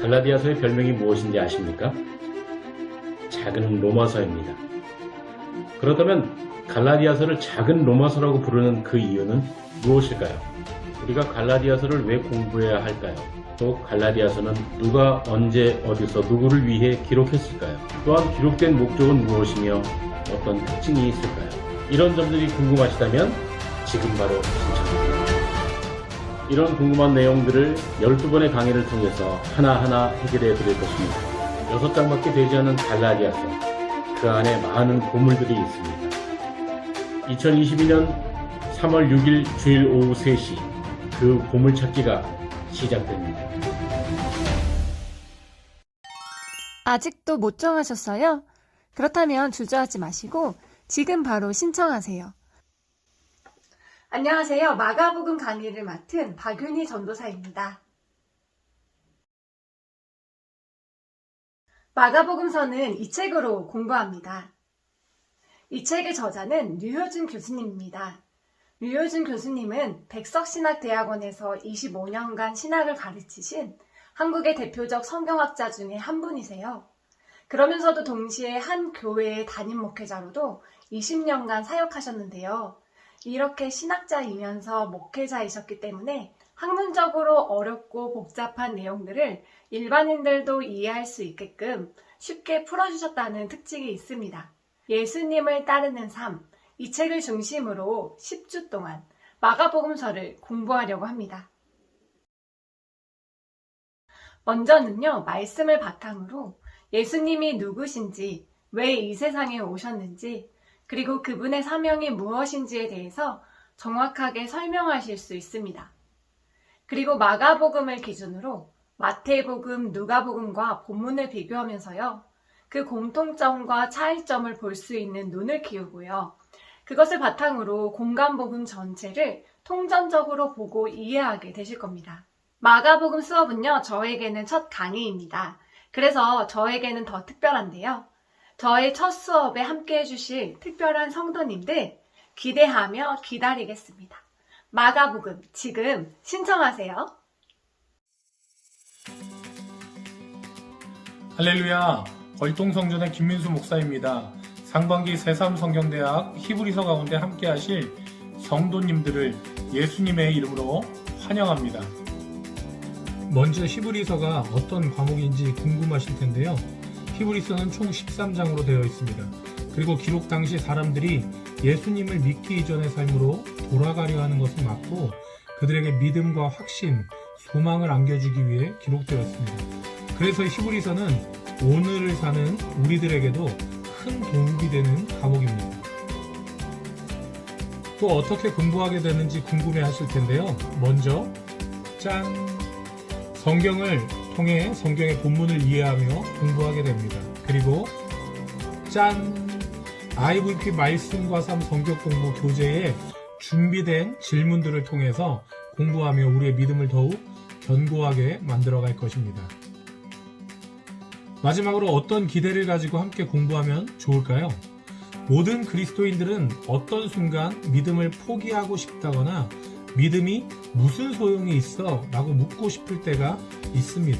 갈라디아서의 별명이 무엇인지 아십니까? 작은 로마서입니다. 그렇다면 갈라디아서를 작은 로마서라고 부르는 그 이유는 무엇일까요? 우리가 갈라디아서를 왜 공부해야 할까요? 또 갈라디아서는 누가 언제 어디서 누구를 위해 기록했을까요? 또한 기록된 목적은 무엇이며 어떤 특징이 있을까요? 이런 점들이 궁금하시다면 지금 바로 신청합니다. 이런 궁금한 내용들을 12번의 강의를 통해서 하나하나 해결해 드릴 것입니다. 6장밖에 되지 않은 갈라디아서, 그 안에 많은 보물들이 있습니다. 2022년 3월 6일 주일 오후 3시 그 보물찾기가 시작됩니다. 아직도 못 정하셨어요? 그렇다면 주저하지 마시고 지금 바로 신청하세요. 안녕하세요. 마가복음 강의를 맡은 박윤희 전도사입니다. 마가복음서는 이 책으로 공부합니다. 이 책의 저자는 류효준 교수님입니다. 류효준 교수님은 백석신학대학원에서 25년간 신학을 가르치신 한국의 대표적 성경학자 중에 한 분이세요. 그러면서도 동시에 한 교회의 담임 목회자로도 20년간 사역하셨는데요. 이렇게 신학자이면서 목회자이셨기 때문에 학문적으로 어렵고 복잡한 내용들을 일반인들도 이해할 수 있게끔 쉽게 풀어주셨다는 특징이 있습니다. 예수님을 따르는 삶, 이 책을 중심으로 10주 동안 마가복음서를 공부하려고 합니다. 먼저는요, 말씀을 바탕으로 예수님이 누구신지, 왜 이 세상에 오셨는지, 그리고 그분의 사명이 무엇인지에 대해서 정확하게 설명하실 수 있습니다. 그리고 마가복음을 기준으로 마태복음, 누가복음과 본문을 비교하면서요. 그 공통점과 차이점을 볼 수 있는 눈을 키우고요. 그것을 바탕으로 공간복음 전체를 통전적으로 보고 이해하게 되실 겁니다. 마가복음 수업은요, 저에게는 첫 강의입니다. 그래서 저에게는 더 특별한데요. 저의 첫 수업에 함께 해주실 특별한 성도님들 기대하며 기다리겠습니다. 마가복음 지금 신청하세요. 할렐루야. 걸동성전의 김민수 목사입니다. 상반기 새삼성경대학 히브리서 가운데 함께 하실 성도님들을 예수님의 이름으로 환영합니다. 먼저 히브리서가 어떤 과목인지 궁금하실 텐데요. 히브리서는 총 13장으로 되어 있습니다. 그리고 기록 당시 사람들이 예수님을 믿기 이전의 삶으로 돌아가려 하는 것은 맞고 그들에게 믿음과 확신, 소망을 안겨주기 위해 기록되었습니다. 그래서 히브리서는 오늘을 사는 우리들에게도 큰 도움이 되는 과목입니다. 또 어떻게 공부하게 되는지 궁금해 하실 텐데요. 먼저, 짠! 성경을 통해 성경의 본문을 이해하며 공부하게 됩니다. 그리고 짠! IVP 말씀과 삶 성경 공부 교재에 준비된 질문들을 통해서 공부하며 우리의 믿음을 더욱 견고하게 만들어 갈 것입니다. 마지막으로 어떤 기대를 가지고 함께 공부하면 좋을까요? 모든 그리스도인들은 어떤 순간 믿음을 포기하고 싶다거나 믿음이 무슨 소용이 있어? 라고 묻고 싶을 때가 있습니다.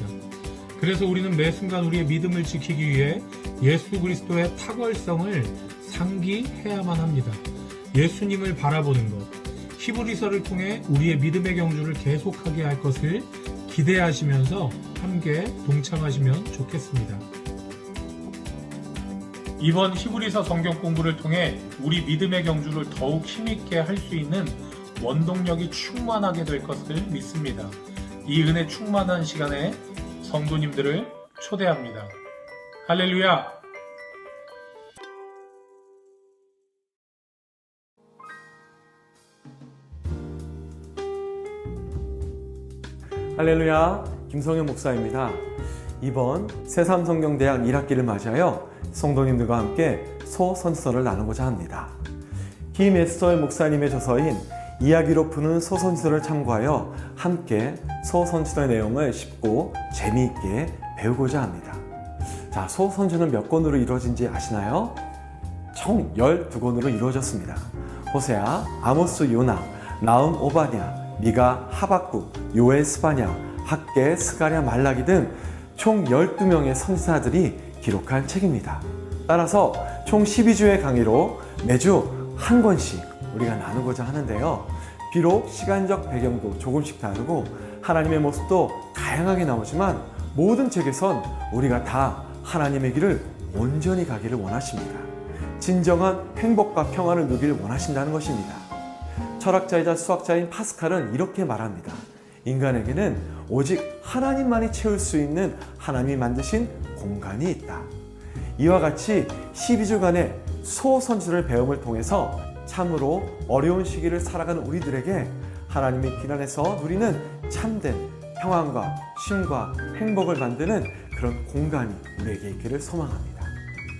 그래서 우리는 매 순간 우리의 믿음을 지키기 위해 예수 그리스도의 탁월성을 상기해야만 합니다. 예수님을 바라보는 것, 히브리서를 통해 우리의 믿음의 경주를 계속하게 할 것을 기대하시면서 함께 동참하시면 좋겠습니다. 이번 히브리서 성경 공부를 통해 우리 믿음의 경주를 더욱 힘있게 할 수 있는 원동력이 충만하게 될 것을 믿습니다. 이 은혜 충만한 시간에 성도님들을 초대합니다. 할렐루야! 할렐루야, 김성현 목사입니다. 이번 새삼성경대학 1학기를 맞이하여 성도님들과 함께 소선서를 나누고자 합니다. 김에스터 목사님의 저서인 이야기로 푸는 소선서를 참고하여 함께 소선서의 내용을 쉽고 재미있게 배우고자 합니다. 자, 소선서는 몇 권으로 이루어진지 아시나요? 총 12권으로 이루어졌습니다. 호세아, 아모스, 요나, 나움, 오바냐, 미가, 하박국, 요엘, 스바냐, 학계, 스가랴, 말라기 등 총 12명의 선사들이 기록한 책입니다. 따라서 총 12주의 강의로 매주 한 권씩 우리가 나누고자 하는데요. 비록 시간적 배경도 조금씩 다르고 하나님의 모습도 다양하게 나오지만 모든 책에선 우리가 다 하나님의 길을 온전히 가기를 원하십니다. 진정한 행복과 평안을 누기를 원하신다는 것입니다. 철학자이자 수학자인 파스칼은 이렇게 말합니다. 인간에게는 오직 하나님만이 채울 수 있는 하나님이 만드신 공간이 있다. 이와 같이 12주간의 소선수를 배움을 통해서 참으로 어려운 시기를 살아가는 우리들에게 하나님의 길 안에서 누리는 참된 평안과 쉼과 행복을 만드는 그런 공간이 우리에게 있기를 소망합니다.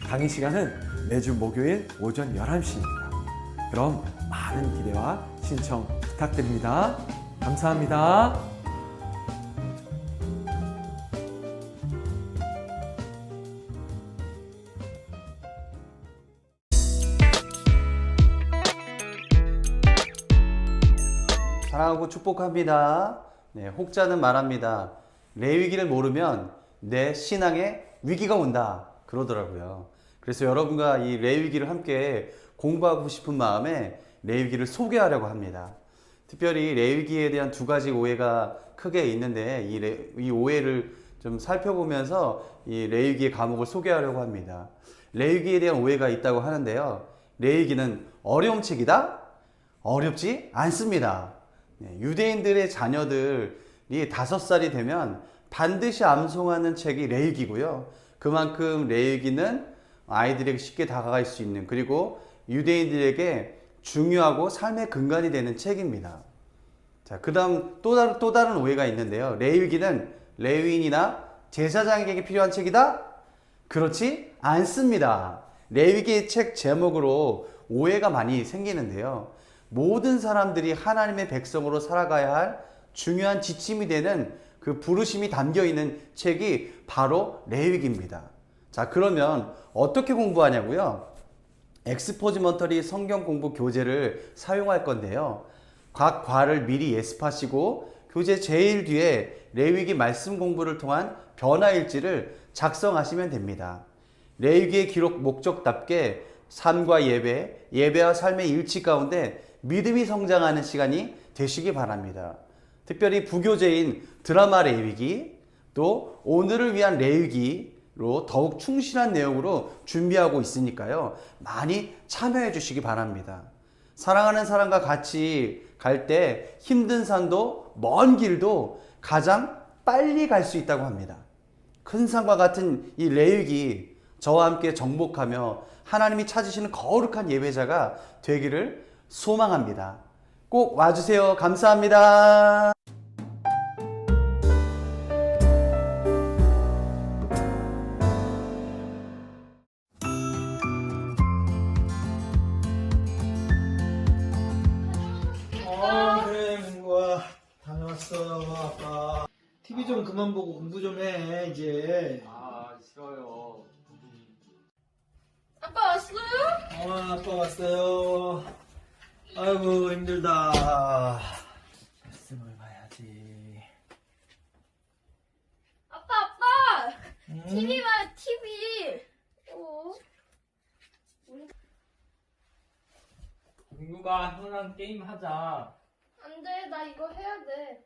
강의 시간은 매주 목요일 오전 11시입니다. 그럼 많은 기대와 신청 부탁드립니다. 감사합니다. 사랑하고 축복합니다. 네, 혹자는 말합니다. 레위기를 모르면 내 신앙에 위기가 온다. 그러더라고요. 그래서 여러분과 이 레위기를 함께 공부하고 싶은 마음에 레위기를 소개하려고 합니다. 특별히 레위기에 대한 두 가지 오해가 크게 있는데 이, 레, 이 오해를 좀 살펴보면서 이 레위기의 과목을 소개하려고 합니다. 레위기에 대한 오해가 있다고 하는데요. 레위기는 어려운 책이다? 어렵지 않습니다. 네, 유대인들의 자녀들이 다섯 살이 되면 반드시 암송하는 책이 레위기고요. 그만큼 레위기는 아이들에게 쉽게 다가갈 수 있는 그리고 유대인들에게 중요하고 삶의 근간이 되는 책입니다. 자, 그 다음 또 다른, 또 다른 오해가 있는데요. 레위기는 레위인이나 제사장에게 필요한 책이다? 그렇지 않습니다. 레위기 책 제목으로 오해가 많이 생기는데요. 모든 사람들이 하나님의 백성으로 살아가야 할 중요한 지침이 되는 그 부르심이 담겨 있는 책이 바로 레위기입니다. 자, 그러면 어떻게 공부하냐고요? 엑스포지먼터리 성경 공부 교재를 사용할 건데요. 각 과를 미리 예습하시고 교재 제일 뒤에 레위기 말씀 공부를 통한 변화 일지를 작성하시면 됩니다. 레위기의 기록 목적답게 삶과 예배, 예배와 삶의 일치 가운데 믿음이 성장하는 시간이 되시기 바랍니다. 특별히 부교재인 드라마 레위기, 또 오늘을 위한 레위기로 더욱 충실한 내용으로 준비하고 있으니까요. 많이 참여해 주시기 바랍니다. 사랑하는 사람과 같이 갈 때 힘든 산도 먼 길도 가장 빨리 갈 수 있다고 합니다. 큰 산과 같은 이 레위기 저와 함께 정복하며 하나님이 찾으시는 거룩한 예배자가 되기를 소망합니다. 꼭 와주세요. 감사합니다. 어 그래 민구야 다녀왔어 아빠 TV 좀 그만 보고 공부 좀 해 이제 아, 싫어요. 아빠 왔어요? 어 아빠 왔어요 아이고 힘들다 말씀을 봐야지 아빠 아빠 응? TV 봐요 TV 어? 민구가 형이랑 게임 하자. 안돼 나 이거 해야 돼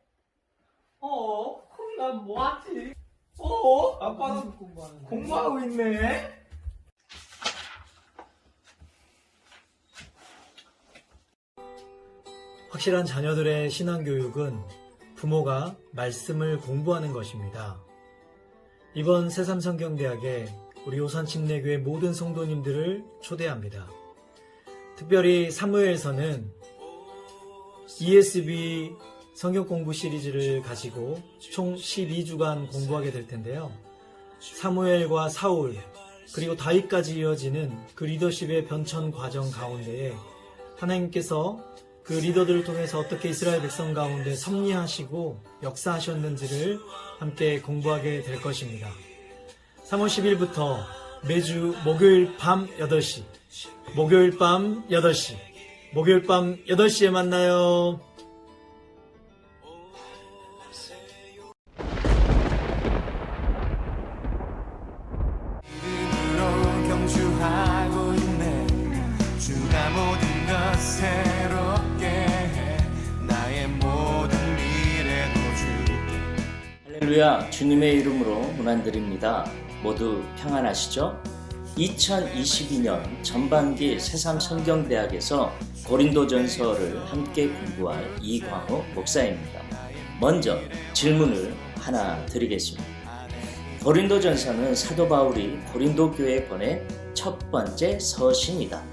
어? 그럼 난 뭐하지? 어? 아빠는 공부하는 거야? 공부하고 있네? 확실한 자녀들의 신앙교육은 부모가 말씀을 공부하는 것입니다. 이번 새삼성경대학에 우리 오산침례교회 모든 성도님들을 초대합니다. 특별히 사무엘서는 ESB 성경 공부 시리즈를 가지고 총 12주간 공부하게 될 텐데요. 사무엘과 사울 그리고 다윗까지 이어지는 그 리더십의 변천 과정 가운데에 하나님께서 그 리더들을 통해서 어떻게 이스라엘 백성 가운데 섭리하시고 역사하셨는지를 함께 공부하게 될 것입니다. 3월 10일부터 매주 목요일 밤 8시, 목요일 밤 8시, 목요일 밤 8시에 만나요. 할렐루야 주님의 이름으로 문안드립니다. 모두 평안하시죠? 2022년 전반기 새삼 성경대학에서 고린도전서를 함께 공부할 이광호 목사입니다. 먼저 질문을 하나 드리겠습니다. 고린도전서는 사도 바울이 고린도 교회에 보낸 첫 번째 서신이다.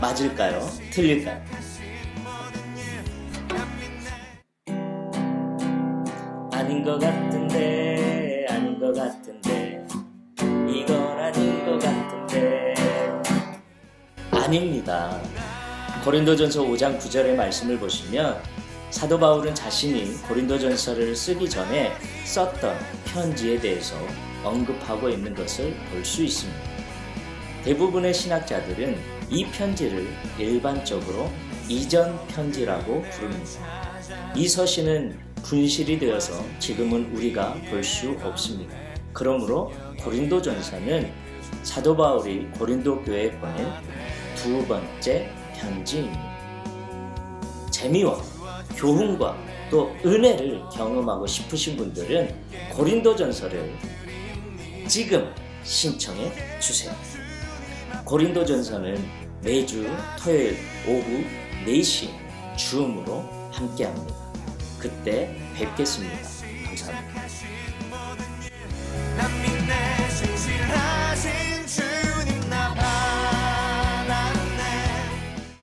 맞을까요? 틀릴까요? 아닌 것것 같은데 이건 아닌 것 같은데 아닙니다. 고린도전서 5장 9절의 말씀을 보시면 사도 바울은 자신이 고린도전서를 쓰기 전에 썼던 편지에 대해서 언급하고 있는 것을 볼 수 있습니다. 대부분의 신학자들은 이 편지를 일반적으로 이전 편지라고 부릅니다. 이 서신은 분실이 되어서 지금은 우리가 볼 수 없습니다. 그러므로 고린도전서는 사도 바울이 고린도 교회에 보낸 두 번째 편지입니다. 재미와 교훈과 또 은혜를 경험하고 싶으신 분들은 고린도전서를 지금 신청해 주세요. 고린도전서는 매주 토요일 오후 4시 줌으로 함께합니다. 그때 뵙겠습니다. 난 믿네 신실하신